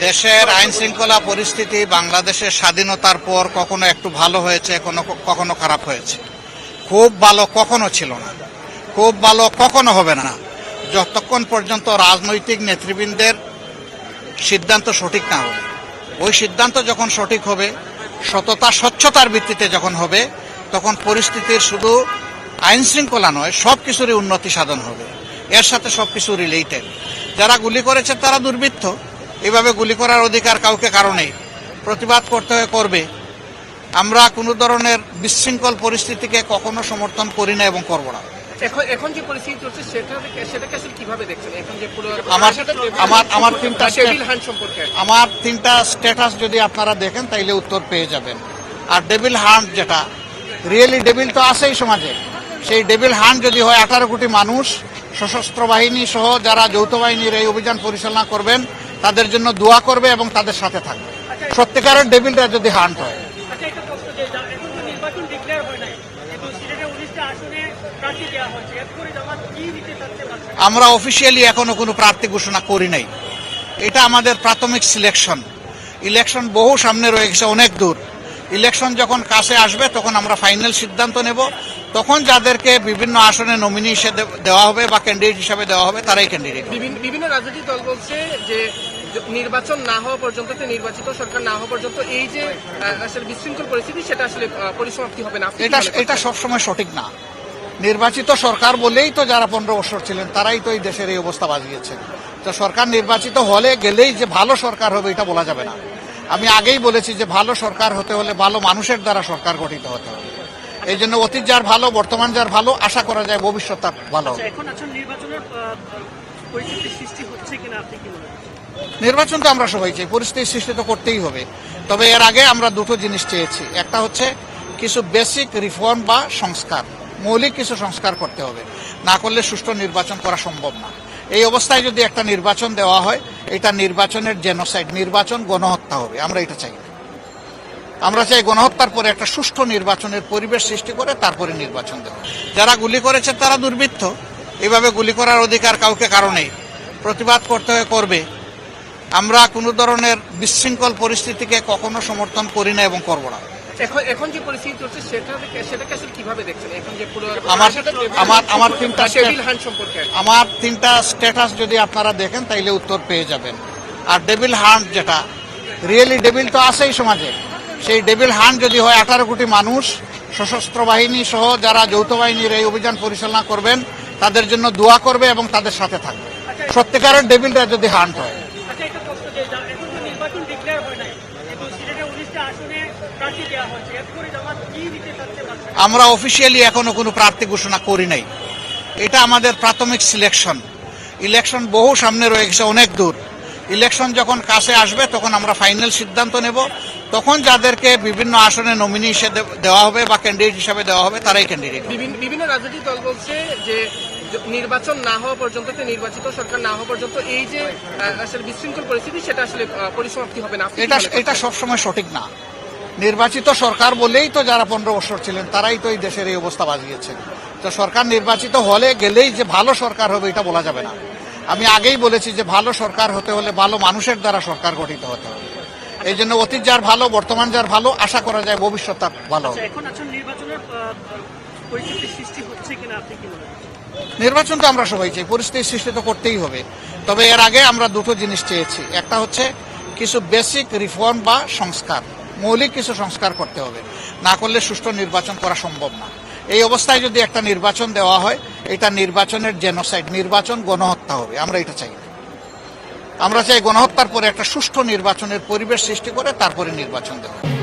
দেশের আইন শৃঙ্খলা পরিস্থিতি বাংলাদেশের স্বাধীনতার পর কখনো একটু ভালো হয়েছে, কোনো কখনো খারাপ হয়েছে। খুব ভালো কখনো ছিল না। খুব ভালো কখনো হবে না। যতক্ষণ পর্যন্ত রাজনৈতিক নেতৃবৃন্দের সিদ্ধান্ত সঠিক না হবে, ওই সিদ্ধান্ত যখন সঠিক হবে, সততা, স্বচ্ছতার ভিত্তিতে যখন হবে, তখন পরিস্থিতির শুধু আইন শৃঙ্খলা নয়, সব কিছুরই উন্নতি সাধন হবে। এর সাথে সব কিছু রিলেটেড যারা গুলি করেছে তারা দুর্বৃত্ত। এভাবে গুলি করার অধিকার কাউকে কারণেই প্রতিবাদ করতে হয়ে করবে। আমরা কোনো ধরনের বিশৃঙ্খল পরিস্থিতিকে কখনো সমর্থন করি না এবং করব না। এখন এখন যে পরিস্থিতি চলছে সেটাকে আসলে কীভাবে দেখছেন? এখন যে আমার আমার আমার তিনটা। আমার স্ট্যাটাস যদি আপনারা দেখেন তাইলে উত্তর পেয়ে যাবেন। আর ডেভিল হান্ট যেটা রিয়েলি ডেভিল তো আছেই সমাজে। সেই ডেভিল হান্ট যদি হয় আঠারো কোটি মানুষ সশস্ত্র বাহিনী সহ যারা যৌথ বাহিনীর এই অভিযান পরিচালনা করবেন তাদের জন্য দোয়া করবে এবং তাদের সাথে থাকবে। সত্যিকারের ডেভিলটা যদি হান্ট হয়। আচ্ছা আমরা অফিসিয়ালি এখনও কোনো প্রার্থী ঘোষণা করি নাই। এটা আমাদের প্রাথমিক সিলেকশন ইলেকশন বহু সামনে রয়ে গেছে অনেক দূর। ইলেকশন যখন কাছে আসবে তখন আমরা ফাইনাল সিদ্ধান্ত নেব। তখন যাদেরকে বিভিন্ন আসনে নমিনি হিসেবে দেওয়া হবে বা ক্যান্ডিডেট হিসেবে দেওয়া হবে তারাই ক্যান্ডিডেট বিভিন্ন বিভিন্ন রাজনৈতিক দল বলছে যে নির্বাচন না হওয়া পর্যন্ত নির্বাচিত সরকার না হওয়া পর্যন্ত এই যে আসলে বিশৃঙ্খল পরিস্থিতি সেটা আসলে পরিসমাপ্তি হবে না। এটা এটা সবসময় সঠিক না। নির্বাচিত সরকার বলেই তো যারা পনেরো বছর ছিলেন তারাই তো এই দেশের এই অবস্থা বাজিয়েছে তো সরকার নির্বাচিত হলে গেলেই যে ভালো সরকার হবে এটা বলা যাবে না। আমি আগেই বলেছি যে ভালো সরকার হতে হলে ভালো মানুষের দ্বারা সরকার গঠিত হতে হবে। এই জন্য অতীত যার ভালো বর্তমান যার ভালো আশা করা যায় ভবিষ্যৎ তার ভালো। আচ্ছা এখন আসলে নির্বাচনের পরিস্থিতি সৃষ্টি হচ্ছে কিনা আপনি কি মনে করছেন? নির্বাচন তো আমরা সবাই চাই পরিস্থিতি সৃষ্টি তো করতেই হবে। তবে এর আগে আমরা দুটো জিনিস চেয়েছি। একটা হচ্ছে কিছু বেসিক রিফর্ম বা সংস্কার মৌলিক কিছু সংস্কার করতে হবে। না করলে সুষ্ঠু নির্বাচন করা সম্ভব না। এই অবস্থায় যদি একটা নির্বাচন দেওয়া হয় এটা নির্বাচনের জেনোসাইড নির্বাচন গণহত্যা হবে। আমরা এটা চাই না। আমরা চাই গণহত্যার পরে একটা সুষ্ঠু নির্বাচনের পরিবেশ সৃষ্টি করে তারপরে নির্বাচন দেওয়া যারা গুলি করেছে তারা দুর্বৃত্ত। এভাবে গুলি করার অধিকার কাউকে কারণেই প্রতিবাদ করতে হয়ে করবে। আমরা কোনো ধরনের বিশৃঙ্খল পরিস্থিতিকে কখনো সমর্থন করি না এবং করব না। এখন এখন যে পরিস্থিতি চলছে সেটা সেটাকে আসলে কীভাবে দেখছেন? এখন যে পুরো আমার- আমার- আমার তিনটা টেবিল সম্পর্কে আমার তিনটা স্ট্যাটাস যদি আপনারা দেখেন তাইলে উত্তর পেয়ে যাবেন। আর ডেভিল হান্ট যেটা রিয়েলি ডেভিল তো আছেই সমাজে। সেই ডেভিল হান্ট যদি হয় আঠারো কোটি মানুষ সশস্ত্র বাহিনী সহ যারা যৌথ বাহিনীর এই অভিযান পরিচালনা করবেন তাদের জন্য দোয়া করবে এবং তাদের সাথে থাকবে। সত্যিকারের ডেভিলটা যদি হান্ট হয়। আচ্ছা আমরা অফিসিয়ালি এখনও কোনো প্রার্থী ঘোষণা করি নাই। এটা আমাদের প্রাথমিক সিলেকশন ইলেকশন বহু সামনে রয়ে গেছে অনেক দূর। ইলেকশন যখন কাছে আসবে তখন আমরা ফাইনাল সিদ্ধান্ত নেব। তখন যাদেরকে বিভিন্ন আসনে নমিনি হিসেবে দেওয়া হবে বা ক্যান্ডিডেট হিসেবে দেওয়া হবে তারাই ক্যান্ডিডেট বিভিন্ন বিভিন্ন রাজনৈতিক দল বলছে যে নির্বাচন না হওয়া পর্যন্ত নির্বাচিত সরকার না হওয়া পর্যন্ত এই যে আসলে বিশৃঙ্খল পরিস্থিতি সেটা আসলে পরিসমাপ্তি হবে না। এটা এটা সবসময় সঠিক না। নির্বাচিত সরকার বলেই তো যারা পনেরো বছর ছিলেন তারাই তো এই দেশের এই অবস্থা বাজিয়েছে তো সরকার নির্বাচিত হলে গেলেই যে ভালো সরকার হবে এটা বলা যাবে না। আমি আগেই বলেছি যে ভালো সরকার হতে হলে ভালো মানুষের দ্বারা সরকার গঠিত হতে হবে। এই জন্য অতীত যার ভালো বর্তমান যার ভালো আশা করা যায় ভবিষ্যৎ তার ভালো আচ্ছা এখন নির্বাচনের পরিস্থিতি সৃষ্টি হচ্ছে কিনা আপনি কি নির্বাচন তো আমরা সবাই চাই পরিস্থিতি সৃষ্টি তো করতেই হবে। তবে এর আগে আমরা দুটো জিনিস চেয়েছি। একটা হচ্ছে কিছু বেসিক রিফর্ম বা সংস্কার মৌলিক কিছু সংস্কার করতে হবে। না করলে সুষ্ঠু নির্বাচন করা সম্ভব না। এই অবস্থায় যদি একটা নির্বাচন দেওয়া হয় এটা নির্বাচনের জেনোসাইড নির্বাচন গণহত্যা হবে। আমরা এটা চাই। আমরা চাই গণহত্যার পরে একটা সুষ্ঠু নির্বাচনের পরিবেশ সৃষ্টি করে তারপরে নির্বাচন দেওয়া